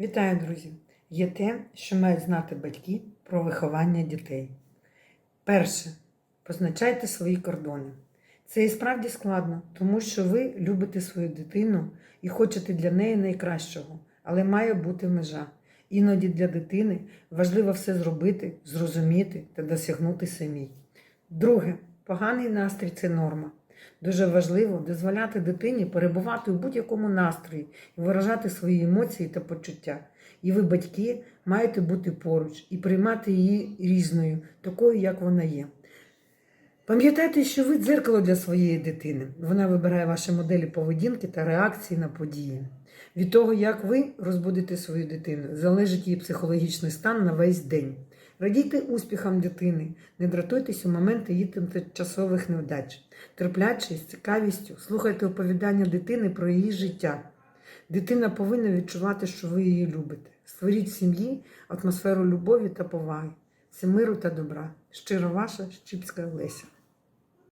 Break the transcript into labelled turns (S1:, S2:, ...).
S1: Вітаю, друзі! Є те, що мають знати батьки про виховання дітей. Перше, позначайте свої кордони. Це і справді складно, тому що ви любите свою дитину і хочете для неї найкращого, але має бути межа. Іноді для дитини важливо все зробити, зрозуміти та досягнути самій. Друге, поганий настрій це норма. Дуже важливо дозволяти дитині перебувати у будь-якому настрої і виражати свої емоції та почуття. І ви, батьки, маєте бути поруч і приймати її різною, такою, як вона є. Пам'ятайте, що ви дзеркало для своєї дитини. Вона вибирає ваші моделі поведінки та реакції на події. Від того, як ви розбудите свою дитину, залежить її психологічний стан на весь день. Радійте успіхам дитини, не дратуйтесь у моменти її тимчасових невдач. Терпляче, з цікавістю, слухайте оповідання дитини про її життя. Дитина повинна відчувати, що ви її любите. Створіть в сім'ї атмосферу любові та поваги, миру та добра. Щиро ваша Щіпська Леся.